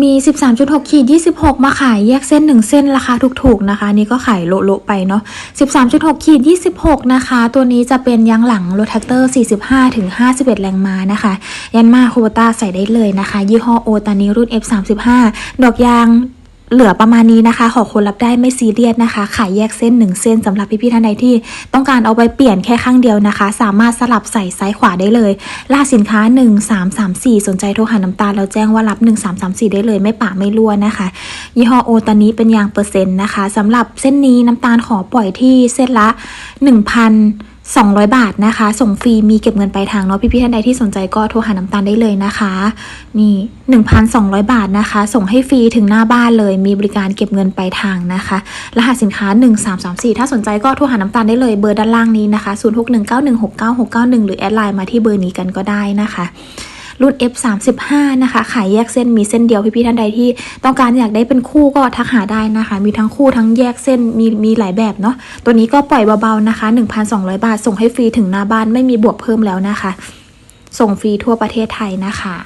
มี 13.6ขีด26 มาขายแยกเส้น 1 เส้นราคาถูกๆนะคะ นี่ก็ขายโละๆไปเนาะ13.6ขีด26 นะคะ ตัวนี้จะเป็นยางหลังรถแท็กเตอร์ 45 ถึง 51 แรงม้านะคะ ยันมาโคบต้าใส่ได้เลยนะคะ ยี่ห้อโอตานิรุ่น F35 ดอกยาง เหลือประมาณนี้นะคะขอคนรับได้ไม่ซีเรียสนะคะ ขายแยกเส้นหนึ่งเส้นสำหรับพี่ๆท่านใดที่ ต้องการเอาไปเปลี่ยนแค่ข้างเดียวนะคะ สามารถสลับใส่ซ้ายขวาได้เลยรหัสสินค้า 1334 สนใจโทรหาน้ำตาลแล้วแจ้งว่ารับ 1334 ได้เลยไม่ปะไม่รั่วนะคะ ยี่ห้อโอตอนนี้เป็นยางเปอร์เซ็นต์นะคะสำหรับเส้นนี้น้ำตาลขอปล่อยที่เส้นละ 200 บาทนะคะ ส่งฟรีมีเก็บเงินปลายทางเนาะพี่ๆท่านใดที่สนใจก็โทรหาน้ำตาลได้เลยนะคะ นี่ 1,200 บาทนะคะ ส่งให้ฟรีถึงหน้าบ้านเลย มีบริการเก็บเงินปลายทางนะคะ รหัสสินค้า 1334 ถ้าสนใจก็โทรหาน้ำตาลได้เลยเบอร์ด้านล่างนี้นะคะ 0619169691 หรือแอดไลน์มาที่เบอร์นี้กันก็ได้นะคะ รุ่น F35 นะคะ ขายแยกเส้นมีเส้นเดียวพี่ๆท่านใดที่ ต้องการอยากได้เป็นคู่ก็ทักหาได้นะคะ มีทั้งคู่ทั้งแยกเส้นมีมีหลายแบบเนาะตัวนี้ก็ปล่อยเบาๆนะคะ 1,200 บาทส่งให้ฟรีถึงหน้าบ้านไม่มีบวกเพิ่มแล้วนะคะ ส่งฟรีทั่วประเทศไทยนะคะ